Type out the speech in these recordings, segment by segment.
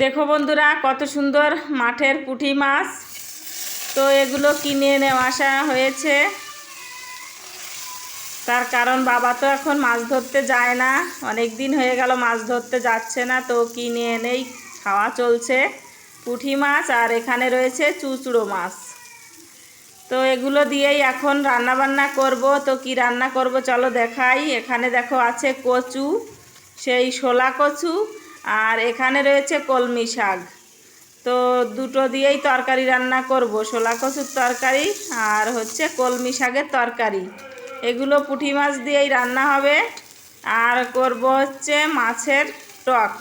দেখো বন্ধুরা, কত সুন্দর মাঠের পুঁটি মাছ। তো এগুলো কিনে নেওয়া আসা হয়েছে। তার কারণ বাবা তো এখন মাছ ধরতে যায় না। অনেক দিন হয়ে গেল মাছ ধরতে যাচ্ছে না, তো কিনে এনেই খাওয়া চলছে পুঁটি মাছ। আর এখানে রয়েছে চুচড়ো মাছ। তো এগুলো দিয়েই এখন রান্না বান্না করব। তো কি রান্না করব চলো দেখাই। এখানে দেখো আছে কচু, সেই শোলা কচু আর এখানে রয়েছে কলমি শাক। তো দুটো দিয়েই তরকারি রান্না করব, শোলা কচুর তরকারি আর হচ্ছে কলমি শাকের তরকারি। এগুলো পুঁটি মাছ দিয়েই রান্না হবে। আর করব হচ্ছে মাছের টক।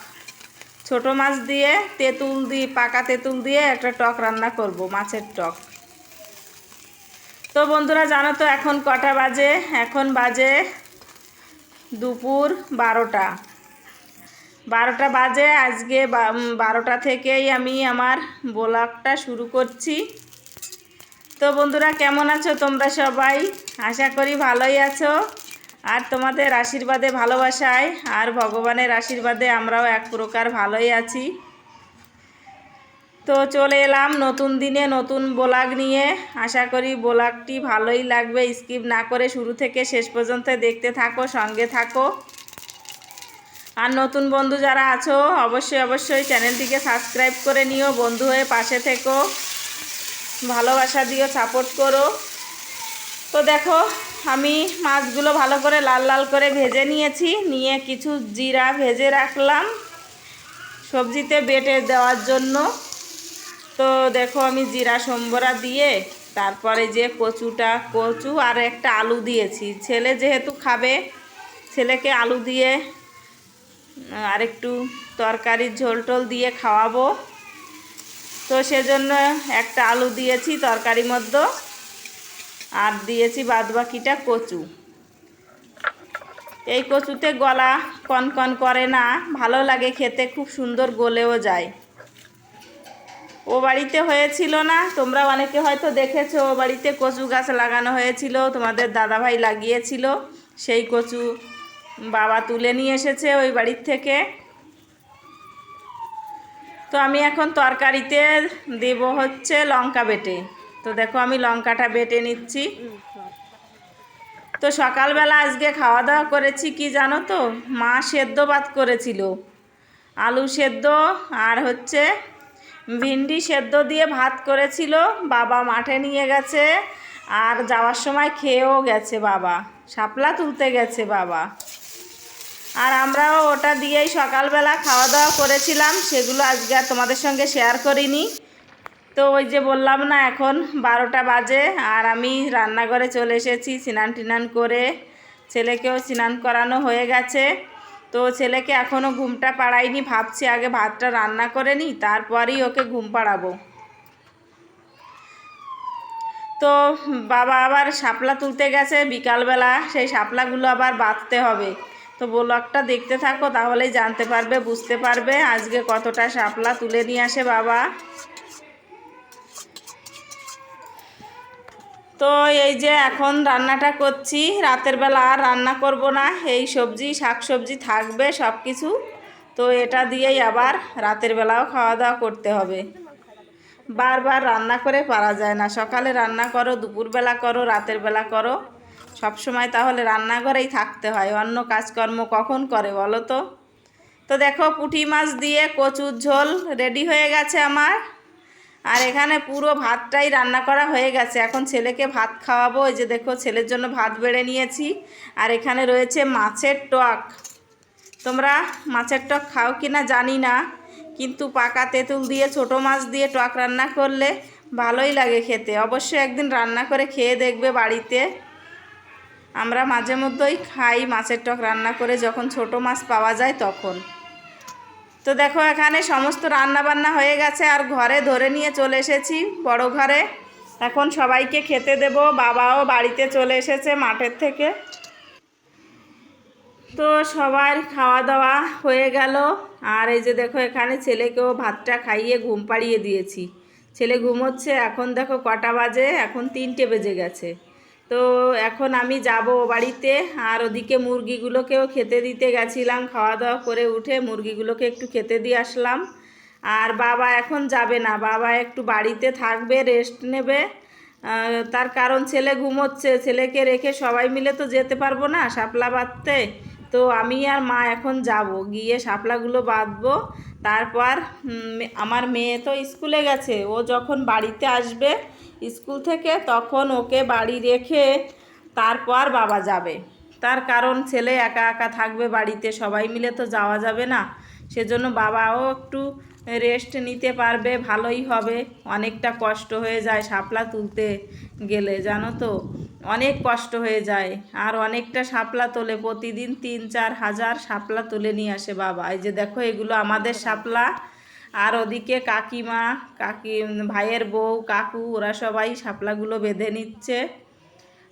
ছোট মাছ দিয়ে তেঁতুল দিয়ে, পাকা তেঁতুল দিয়ে একটা টক রান্না করব, মাছের টক। তো বন্ধুরা, জানো তো এখন কটা বাজে? এখন বাজে দুপুর বারোটা। বারোটা বাজে, আজকে বারোটা থেকেই আমি আমার ব্লগটা শুরু করছি। তো বন্ধুরা, কেমন আছো তোমরা সবাই? আশা করি ভালোই আছো। আর তোমাদের আশীর্বাদে, ভালোবাসায়, আর ভগবানের আশীর্বাদে আমরাও এক প্রকার ভালোই আছি। তো চলে এলাম নতুন দিনে নতুন ব্লগ নিয়ে। আশা করি ব্লগটি ভালোই লাগবে। স্কিপ না করে শুরু থেকে শেষ পর্যন্ত দেখতে থাকো, সঙ্গে থাকো। আর নতুন বন্ধু যারা আছো, অবশ্যই অবশ্যই চ্যানেলটিকে সাবস্ক্রাইব করে নিও, বন্ধু হয়ে পাশে থেকো। ভালোবাসা দিও, সাপোর্ট করো। তো দেখো, আমি মাছগুলো ভালো করে লাল লাল করে ভেজে নিয়েছি, নিয়ে কিছু জিরা ভেজে রাখলাম সবজিতে বেটে দেওয়ার জন্য। তো দেখো, আমি জিরা সম্বরা দিয়ে তারপরে যে কচুটা, কচু আর একটা আলু দিয়েছি। ছেলে যেহেতু খাবে, ছেলেকে আলু দিয়ে আর একটু তরকারির ঝোল টোল দিয়ে খাওয়াবো। তো সেজন্য একটা আলু দিয়েছি তরকারির মধ্যে আর দিয়েছি বাদবাকিটা কচু। এই কচুতে গলা কনকন করে না, ভালো লাগে খেতে, খুব সুন্দর গলেও যায়। ও বাড়িতে হয়েছিল না তোমরা অনেকে হয়তো দেখেছ, ও বাড়িতে কচু গাছ লাগানো হয়েছিল, তোমাদের দাদাভাই লাগিয়েছিল সেই কচু। বাবা তুলে নিয়ে এসেছে ওই বাড়ির থেকে। তো আমি এখন তরকারিতে দেব হচ্ছে লঙ্কা বেটে। তো দেখো আমি লঙ্কাটা বেটে নিচ্ছি। তো সকালবেলা আজকে খাওয়া দাওয়া করেছি কি জানো তো? মা সেদ্ধ ভাত করেছিল। আলু সেদ্ধ আর হচ্ছে ভিন্ডি সেদ্ধ দিয়ে ভাত করেছিল। বাবা মাঠে নিয়ে গেছে। আর যাওয়ার সময় খেয়েও গেছে বাবা। শাপলা তুলতে গেছে বাবা। আর আমরাও ওটা দিয়েই সকালবেলা খাওয়া দাওয়া করেছিলাম, সেগুলো আজকে আর তোমাদের সঙ্গে শেয়ার করিনি। তো ওই যে বললাম না, এখন বারোটা বাজে আর আমি রান্নাঘরে চলে এসেছি স্নান টিনান করে। ছেলেকেও স্নান করানো হয়ে গেছে। তো ছেলেকে এখনও ঘুমটা পাড়াইনি, ভাবছি আগে ভাতটা রান্না করে নিই, তারপরেই ওকে ঘুম পাড়াবো। তো বাবা আবার শাপলা তুলতে গেছে, বিকালবেলা সেই শাপলাগুলো আবার বাঁধতে হবে। তো ব্লগটা দেখতে থাকো, তাহলেই জানতে পারবে, বুঝতে পারবে আজকে কতটা শাপলা তুলে নিয়ে আসে বাবা। তো এই যে এখন রান্নাটা করছি, রাতের বেলা আর রান্না করব না, এই সবজি, শাক সবজি থাকবে সব কিছু তো এটা দিয়েই আবার রাতের বেলাও খাওয়া দাওয়া করতে হবে। বারবার রান্না করে পারা যায় না, সকালে রান্না করো, দুপুরবেলা করো, রাতের বেলা করো। সব সময় তাহলে রান্নাঘরেই থাকতে হয়, অন্য কাজকর্ম কখন করে বলো তো? তো দেখো পুঁটি মাছ দিয়ে কচুর ঝোল রেডি হয়ে গেছে আমার। আর এখানে পুরো ভাতটাই রান্না করা হয়ে গেছে। এখন ছেলেকে ভাত খাওয়াবো ওই যে দেখো ছেলের জন্য ভাত বেড়ে নিয়েছি। আর এখানে রয়েছে মাছের টক। তোমরা মাছের টক খাও কি না জানি না, কিন্তু পাকা তেঁতুল দিয়ে ছোট মাছ দিয়ে টক রান্না করলে ভালোই লাগে খেতে। অবশ্যই একদিন রান্না করে খেয়ে দেখবে বাড়িতে। আমরা মাঝে মধ্যেই খাই, মাছের টক রান্না করে যখন ছোট মাছ পাওয়া যায় তখন। তো দেখো, এখানে সমস্ত রান্না বান্না হয়ে গেছে আর ঘরে ধরে নিয়ে চলে এসেছি বড় ঘরে। এখন সবাইকে খেতে দেব, বাবাও বাড়িতে চলে এসেছে মাঠের থেকে। তো সবার খাওয়া দাওয়া হয়ে গেল। আর এই যে দেখো, এখানে ছেলেকেও ভাতটা খাইয়ে ঘুম পাড়িয়ে দিয়েছি। ছেলে ঘুমোচ্ছে, এখন দেখো কটা বাজে, এখন তিনটে বেজে গেছে। তো এখন আমি যাব ও বাড়িতে আর ওদিকে মুরগিগুলোকেও খেতে দিতে গেছিলাম, খাওয়া দাওয়া করে উঠে মুরগিগুলোকে একটু খেতে দিয়ে আসলাম। আর বাবা এখন যাবে না, বাবা একটু বাড়িতে থাকবে, রেস্ট নেবে। তার কারণ ছেলে ঘুমোচ্ছে, ছেলেকে রেখে সবাই মিলে তো যেতে পারব না, শাপলা বাঁধতে। তো আমি আর মা এখন যাব। গিয়ে শাপলাগুলো বাঁধবো। তারপর আমার মেয়ে তো স্কুলে গেছে। ও যখন বাড়িতে আসবে স্কুল থেকে, তখন ওকে বাড়ি রেখে তারপর বাবা যাবে। তার কারণ, ছেলে একা একা থাকবে বাড়িতে, সবাই মিলে তো যাওয়া যাবে না। সেজন্য বাবাও একটু রেস্ট নিতে পারবে, ভালোই হবে। অনেকটা কষ্ট হয়ে যায় শাপলা তুলতে গেলে, জানো তো? অনেক কষ্ট হয়ে যায়। আর অনেকটা শাপলা তোলে, প্রতিদিন তিন, চার হাজার শাপলা তুলে নিয়ে আসে বাবা। এই যে দেখো, এগুলো আমাদের শাপলা। আর ওদিকে কাকিমা, কাকি, ভাইয়ের বউ, কাকু, ওরা সবাই শাপলাগুলো বেঁধে নিচ্ছে।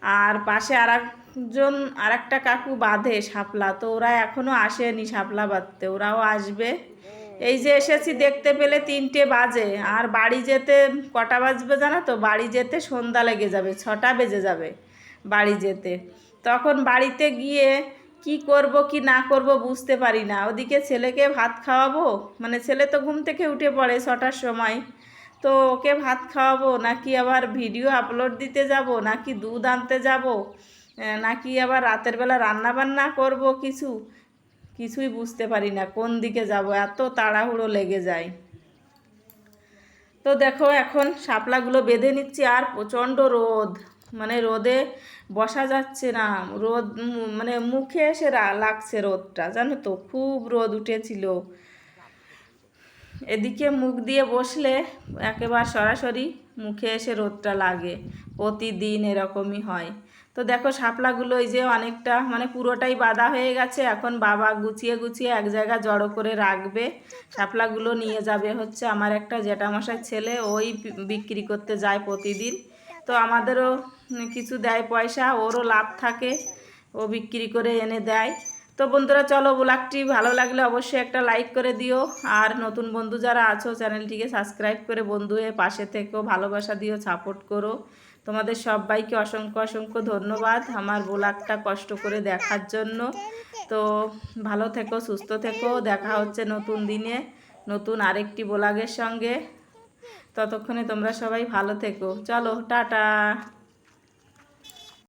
আর পাশে আর একজন আর একটা কাকু বাঁধে শাপলা, তো ওরা এখনও আসেনি শাপলা বাঁধতে, ওরাও আসবে। এই যে এসেছি দেখতে পেলে তিনটে বাজে, আর বাড়ি যেতে কটা বাজবে জানো তো? বাড়ি যেতে সন্ধ্যা লেগে যাবে, ছটা বেজে যাবে বাড়ি যেতে। তখন বাড়িতে গিয়ে কি করব, কি না করব বুঝতে পারি না। ওদিকে ছেলেকে ভাত খাওয়াবো? মানে ছেলে তো ঘুম থেকে উঠে পড়ে ছটার সময়। তো ওকে ভাত খাওয়াবো, নাকি আবার ভিডিও আপলোড দিতে যাব, নাকি দুধ আনতে যাব? নাকি আবার রাতের বেলা রান্না বান্না করব কিছু? কিছুই বুঝতে পারি না, কোন দিকে যাব? এত তাড়াহুড়ো লেগে যায়। তো দেখো, এখন শাপলাগুলো বেঁধে নিচ্ছি, আর প্রচণ্ড রোদ। মানে রোদে বসা যাচ্ছে না। রোদ মানে মুখে এসে লাগছে রোদটা, জানো তো? খুব রোদ উঠেছিল। এদিকে মুখ দিয়ে বসলে একেবারে সরাসরি মুখে এসে রোদটা লাগে। প্রতিদিন এরকমই হয়। তো দেখো শাপলাগুলো এই যে অনেকটা মানে পুরোটাই বাঁধা হয়ে গেছে। এখন বাবা গুছিয়ে গুছিয়ে এক জায়গায় জড়ো করে রাখবে। শাপলাগুলো নিয়ে যাবে হচ্ছে আমার একটা জ্যাঠামশাই ছেলে, ওই বিক্রি করতে যায় প্রতিদিন। তো আমাদেরও কিছু দেয় পয়সা, ওরও লাভ থাকে, ও বিক্রি করে এনে দেয়। তো বন্ধুরা চলো ব্লগটি ভালো লাগলে অবশ্যই একটা লাইক করে দিও। আর নতুন বন্ধু যারা আছো, চ্যানেলটিকে সাবস্ক্রাইব করে বন্ধু হয়ে পাশে থেকেও ভালোবাসা দিও, সাপোর্ট করো। তোমাদের সবাইকে অসংখ্য অসংখ্য ধন্যবাদ আমার ব্লগটা কষ্ট করে দেখার জন্য। তো ভালো থেকো, সুস্থ থেকো, দেখা হচ্ছে নতুন দিনে, নতুন আরেকটি ব্লগের সঙ্গে। ততক্ষণে তোমরা সবাই ভালো থেকো। চলো, টাটা।